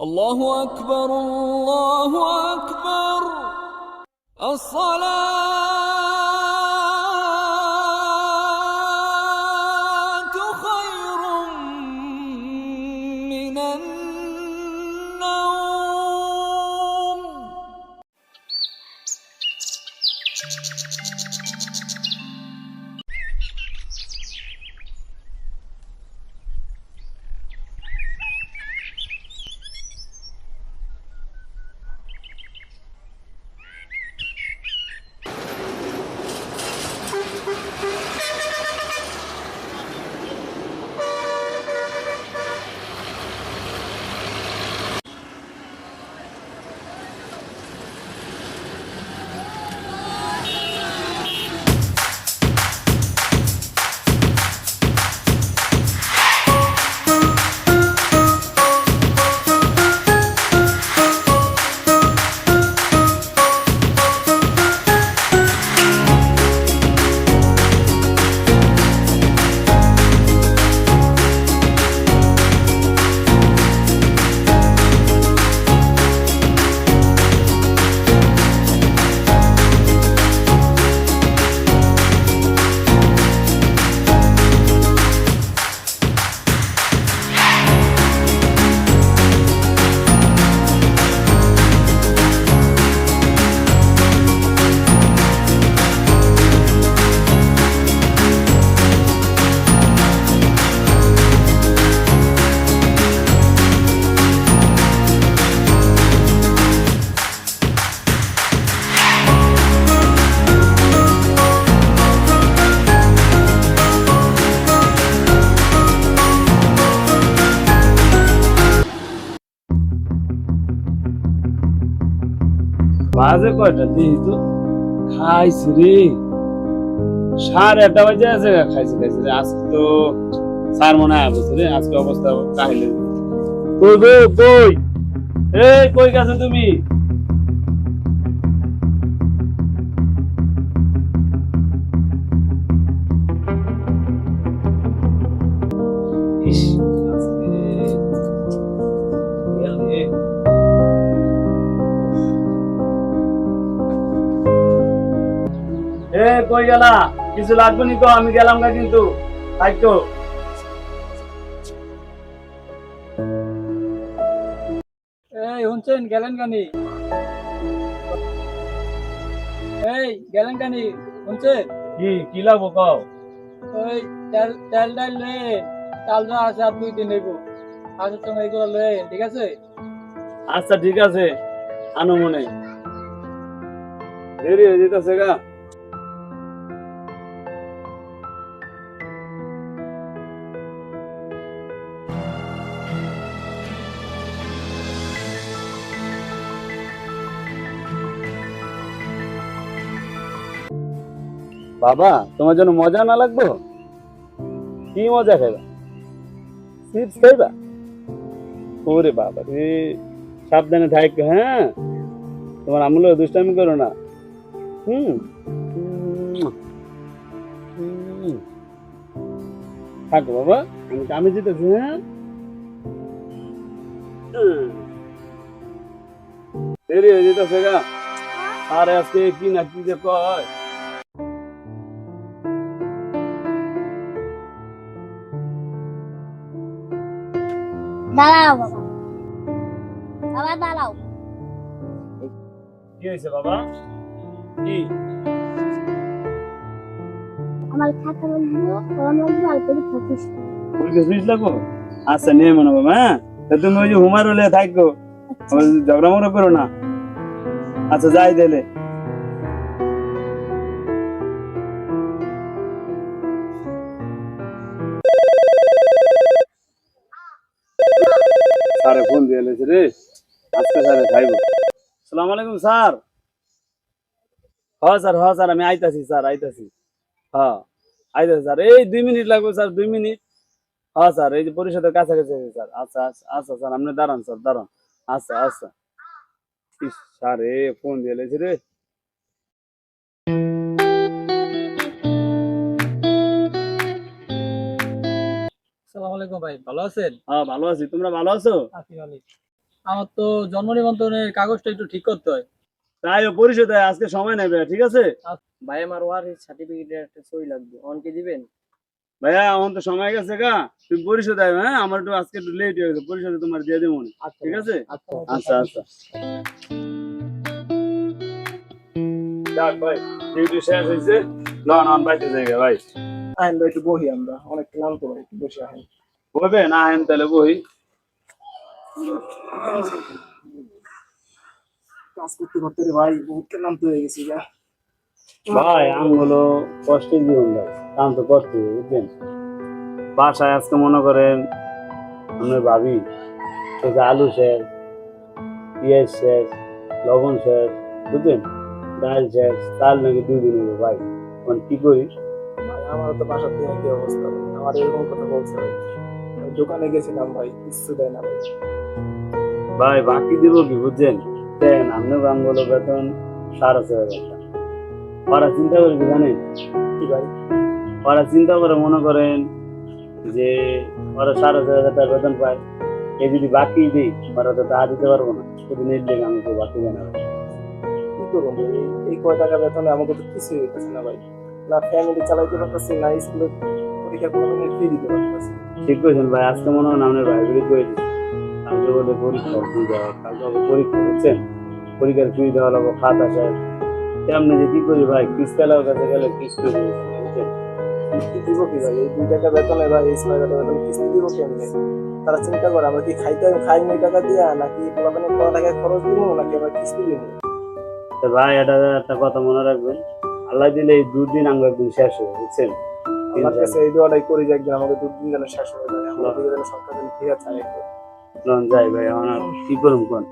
الله أكبر الله أكبر. الصلاة বাজে কয়টা দিই তো খাইছি রে। সাড়ে একটা বাজে আছে খাইছি খাইছি রে। আজকে তো স্যার মনে হয় রে। আজকে অবস্থা কাহিলে কই কই? এই, কই গেছো তুমি? এ কই গেলা? কিছু লাগবে নি তো আমি গেলাম না কিন্তু। থাকতো এই শুনছেন? গেলেন কানি এই গেলেন কানি শুনছেন? কি কি লাগবো কও? ওই তেল তেল ডাল লেন চালটা আছে আর দুই দিন নেব আসার সময় এগুলো লেন ঠিক আছে? আচ্ছা ঠিক আছে। আনো মনে। দেরি হয়ে যেতেছে গা। বাবা, তোমার জন্য মজা না লাগবো? কি মজা খাইবা? চিপস খাইবা? ওরে বাবা রে, সাবধানে থাক হ্যাঁ? তোমার আমলে দুষ্টামি করো না। হুম। থাকো বাবা, আমি কামে যেতেছি হ্যাঁ। দেরি হয়ে যেতেছে গা। আরে আজকে কি না কি যে কয়? দাঁড়াও বাবা। বাবা দাঁড়াও। কি হয়েছে বাবা? কি? আমার খাতা বলব কোন বলব আর পরীক্ষা কিস পরীক্ষা ফিস লাগবো? আচ্ছা নিয়ে মনে বাবা হ্যাঁ? তা তুমি ওই যে হুমার হলে থাকো। আবার ঝগড়া মনে করো না। আচ্ছা যাই দিলে এলেছে রে? আজকে স্যারে খাইব। সালাম আলাইকুম স্যার। হ্যাঁ স্যার হ্যাঁ স্যার আমি আইতাছি স্যার আইতাছি। হ্যাঁ আইতাছি স্যার। এই দুই মিনিট লাগবে স্যার দুই মিনিট। হ্যাঁ স্যার এই যে পরিষদের কাছাকাছি আছে স্যার। আচ্ছা আচ্ছা আচ্ছা স্যার আপনি দাঁড়ান স্যার দাঁড়ান। আচ্ছা আচ্ছা। স্যার এ ফোন দিয়ে এলেছে রে। আসসালামু আলাইকুম ভাই ভালো আছেন? হ্যাঁ ভালো আছি। তোমরা ভালো আছো? আছি ভালো আমার তো জন্ম নিবন্ধনের কাগজটা একটু ঠিক করতে হয়। তাই ও পরিশোধ আজকে সময় নেবে ঠিক আছে? ভাই আমার ওয়ারিস সার্টিফিকেটের একটা সই লাগবে। অনকে দিবেন? ভাইয়া আমার তো সময় গেছে গা। তুমি পরিশোধ হবে হ্যাঁ আমার একটু আজকে একটু লেট হয়ে গেছে পরিশোধে তোমার দিয়ে দেবো। মনে ঠিক আছে? আচ্ছা আচ্ছা যাক ভাই ডিউটি শেষ হয়েছে। লন অন বাইতে যাই ভাই। আইন ভাই একটু বহি আমরা। অনেক ক্লান্ত ভাই একটু বসে আইন বলবে না হেন তাহলে বই কাজ করতে করতে রে ভাই বহুত ক্লান্ত হয়ে গেছি গা। ভাই আমগুলো কষ্টের জীবন ভাই কাম তো হবে, বুঝছেন বাসায় আজকে মনে করেন আমরা ভাবি যে আলু শেষ পেঁয়াজ শেষ লবণ শেষ বুঝলেন? ডাল শেষ চাল নাকি দুই দিন হলো ভাই। এখন কি করি? আমার তো বাসার দিয়ে কি অবস্থা। আমার এরকম কথা বলছে দোকানে গেছিলাম ভাই কিছু দেয় না ভাই। ভাই বাকি দিব কি বুঝছেন? দেন আপনার আমগুলো বেতন সাড়ে ছয় হাজার টাকা। ওরা চিন্তা করে কি জানেন? কি ভাই? ওরা চিন্তা করে মনে করেন যে ওরা সাড়ে ছয় হাজার টাকা বেতন পায়। এই যদি বাকি দিই ওরা তো তা দিতে পারব না। শুধু নেট লেগে আমি তো বাকি না ভাই। কি করব এই- কয় টাকা বেতনে আমাকে তো কিছুই হইতেছে না ভাই। না ফ্যামিলি চালাইতে পারতেছি না স্কুলে পরীক্ষা কোনো ফি দিতে পারতেছি। ঠিক করেছেন ভাই আজকে মনে হয় আপনার ভাই বিরোধ করে দিচ্ছি কালকে বলে পরীক্ষা ফি দেওয়া কালকে হবে পরীক্ষা বুঝছেন? পরীক্ষার ফি দেওয়া লাগবো খাতা স্যার তেমনি যে কি করি ভাই? কিস্তালার কাছে গেলে কিস্তি বুঝছেন? কিস্তি দিব কি ভাই? এই দুই টাকা বেতনে ভাই এই ছয় টাকা বেতনে কিস্তি দিব কেমনে? তারা চিন্তা করে আমরা কি খাইতে খাই নয় টাকা দিয়া নাকি পোলাপানের পড়া খরচ দিব নাকি আমরা কিস্তি দিব? তো ভাই এটা একটা কথা মনে রাখবেন। আল্লাহ দিলে এই দুদিন আমরা একদিন শেষ হবে বুঝছেন? আমার কাছে এই দোয়াটাই করি যে একদিন আমাদের দুদিন যেন শেষ হয়ে যায়। আমরা দিকে যেন সরকার ফিরে চায়। একটু লন যাই ভাই আমার কি করুন কোন?